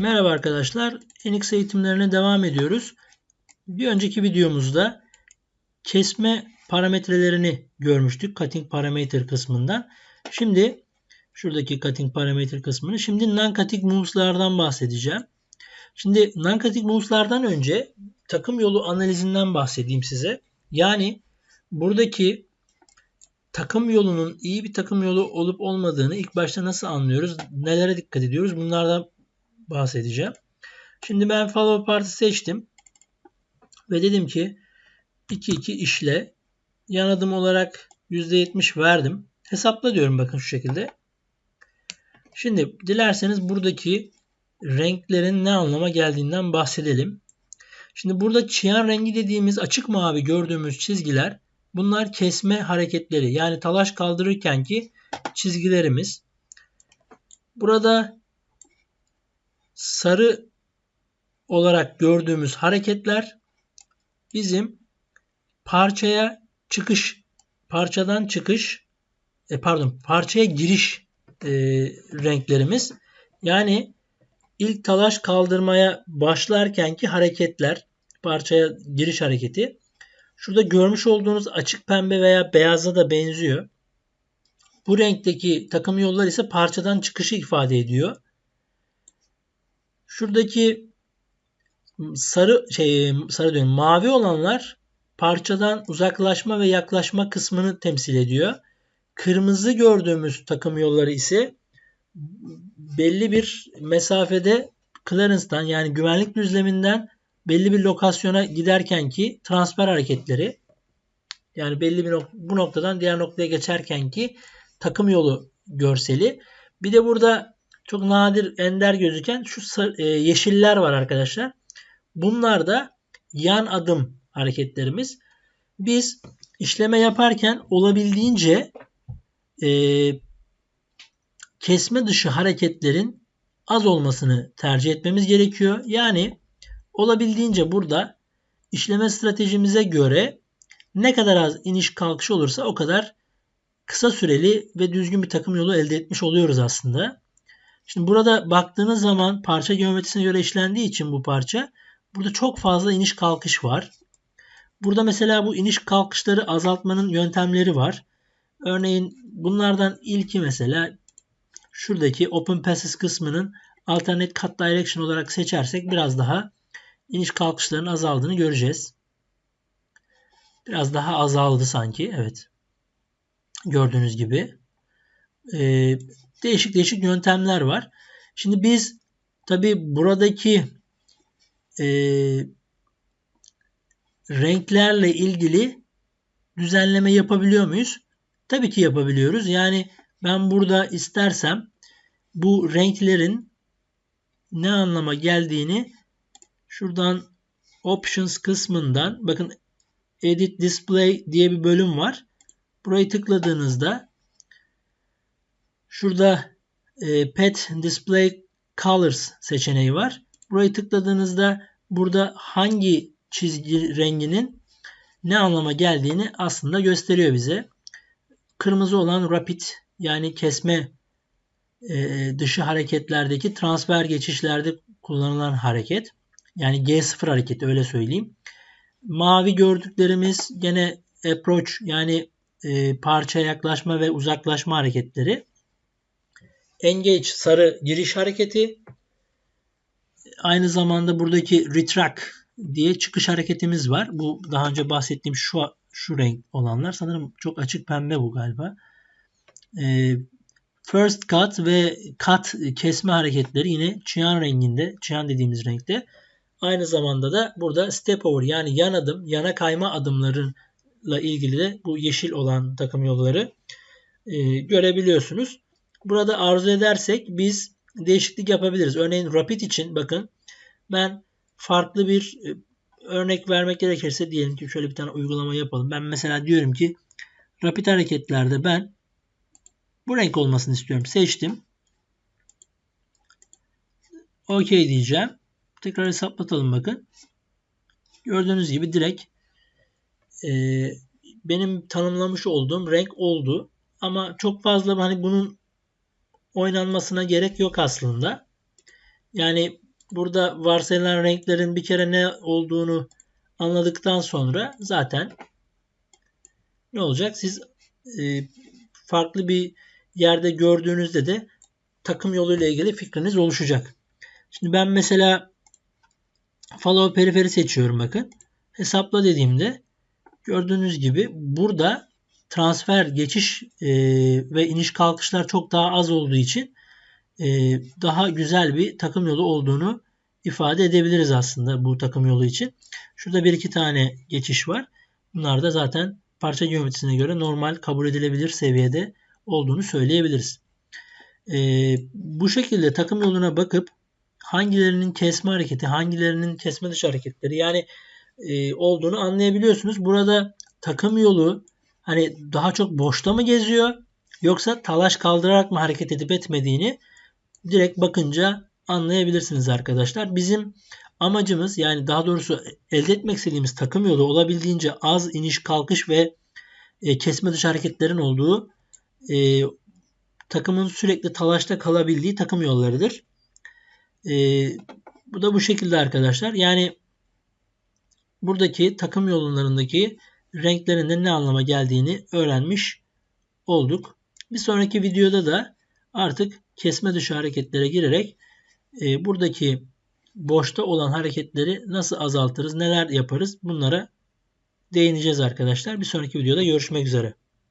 Merhaba arkadaşlar. NX eğitimlerine devam ediyoruz. Bir önceki videomuzda kesme parametrelerini görmüştük. Cutting parameter kısmından. Şimdi şuradaki cutting parameter kısmını. Şimdi non-cutting moves'lardan bahsedeceğim. Şimdi non-cutting moves'lardan önce takım yolu analizinden bahsedeyim size. Yani buradaki takım yolunun iyi bir takım yolu olup olmadığını ilk başta nasıl anlıyoruz? Nelere dikkat ediyoruz? Bunlardan bahsedeceğim. Şimdi ben follow parti seçtim. Ve dedim ki 2-2 işle yan olarak %70 verdim. Hesapla diyorum bakın şu şekilde. Şimdi dilerseniz buradaki renklerin ne anlama geldiğinden bahsedelim. Şimdi burada çiyan rengi dediğimiz açık mavi gördüğümüz çizgiler bunlar kesme hareketleri. Yani talaş kaldırırken ki çizgilerimiz. Burada sarı olarak gördüğümüz hareketler bizim parçaya çıkış, parçadan çıkış, e, pardon parçaya giriş e, renklerimiz. Yani ilk talaş kaldırmaya başlarkenki hareketler, parçaya giriş hareketi. Şurada görmüş olduğunuz açık pembe veya beyaza da benziyor. Bu renkteki takım yollar ise parçadan çıkışı ifade ediyor. Şuradaki sarı şey sarı diyorum mavi olanlar parçadan uzaklaşma ve yaklaşma kısmını temsil ediyor. Kırmızı gördüğümüz takım yolları ise belli bir mesafede clearance'dan yani güvenlik düzleminden belli bir lokasyona giderken ki transfer hareketleri yani belli bir nok bu noktadan diğer noktaya geçerken ki takım yolu görseli. Bir de burada çok nadir ender gözüken şu e, yeşiller var arkadaşlar. Bunlar da yan adım hareketlerimiz. Biz işleme yaparken olabildiğince e, kesme dışı hareketlerin az olmasını tercih etmemiz gerekiyor. Yani olabildiğince burada işleme stratejimize göre ne kadar az iniş kalkış olursa o kadar kısa süreli ve düzgün bir takım yolu elde etmiş oluyoruz aslında. Şimdi burada baktığınız zaman parça geometrisine göre işlendiği için bu parça burada çok fazla iniş kalkış var. Burada mesela bu iniş kalkışları azaltmanın yöntemleri var. Örneğin bunlardan ilki mesela şuradaki Open Passes kısmının Alternate Cut Direction olarak seçersek biraz daha iniş kalkışların azaldığını göreceğiz. Biraz daha azaldı sanki. Evet. Gördüğünüz gibi. Ee, değişik değişik yöntemler var. Şimdi biz tabi buradaki e, renklerle ilgili düzenleme yapabiliyor muyuz? Tabii ki yapabiliyoruz. Yani ben burada istersem bu renklerin ne anlama geldiğini şuradan Options kısmından bakın Edit Display diye bir bölüm var. Burayı tıkladığınızda Şurada e, Pet Display Colors seçeneği var. Burayı tıkladığınızda burada hangi çizgi renginin ne anlama geldiğini aslında gösteriyor bize. Kırmızı olan rapid yani kesme e, dışı hareketlerdeki transfer geçişlerde kullanılan hareket. Yani G0 hareketi öyle söyleyeyim. Mavi gördüklerimiz gene approach yani e, parça yaklaşma ve uzaklaşma hareketleri. Engage sarı giriş hareketi. Aynı zamanda buradaki retract diye çıkış hareketimiz var. Bu daha önce bahsettiğim şu şu renk olanlar. Sanırım çok açık pembe bu galiba. Ee, first cut ve cut kesme hareketleri yine çiyan renginde, çiyan dediğimiz renkte. Aynı zamanda da burada step over yani yan adım, yana kayma adımlarıyla ilgili de bu yeşil olan takım yolları e, görebiliyorsunuz. Burada arzu edersek biz değişiklik yapabiliriz. Örneğin Rapid için bakın ben farklı bir e, örnek vermek gerekirse diyelim ki şöyle bir tane uygulama yapalım. Ben mesela diyorum ki Rapid hareketlerde ben bu renk olmasını istiyorum. Seçtim. OK diyeceğim. Tekrar hesaplatalım bakın. Gördüğünüz gibi direkt e, benim tanımlamış olduğum renk oldu. Ama çok fazla hani bunun oynanmasına gerek yok aslında. Yani burada varsayılan renklerin bir kere ne olduğunu anladıktan sonra zaten ne olacak? Siz e, farklı bir yerde gördüğünüzde de takım yoluyla ilgili fikriniz oluşacak. Şimdi ben mesela follow periferi seçiyorum bakın. Hesapla dediğimde gördüğünüz gibi burada transfer, geçiş e, ve iniş kalkışlar çok daha az olduğu için e, daha güzel bir takım yolu olduğunu ifade edebiliriz aslında bu takım yolu için. Şurada bir iki tane geçiş var. Bunlar da zaten parça geometrisine göre normal kabul edilebilir seviyede olduğunu söyleyebiliriz. E, bu şekilde takım yoluna bakıp hangilerinin kesme hareketi, hangilerinin kesme dışı hareketleri yani e, olduğunu anlayabiliyorsunuz. Burada takım yolu hani daha çok boşta mı geziyor yoksa talaş kaldırarak mı hareket edip etmediğini direkt bakınca anlayabilirsiniz arkadaşlar. Bizim amacımız yani daha doğrusu elde etmek istediğimiz takım yolu olabildiğince az iniş kalkış ve e, kesme dışı hareketlerin olduğu e, takımın sürekli talaşta kalabildiği takım yollarıdır. E, bu da bu şekilde arkadaşlar. Yani buradaki takım yollarındaki renklerin de ne anlama geldiğini öğrenmiş olduk. Bir sonraki videoda da artık kesme dışı hareketlere girerek e, buradaki boşta olan hareketleri nasıl azaltırız, neler yaparız bunlara değineceğiz arkadaşlar. Bir sonraki videoda görüşmek üzere.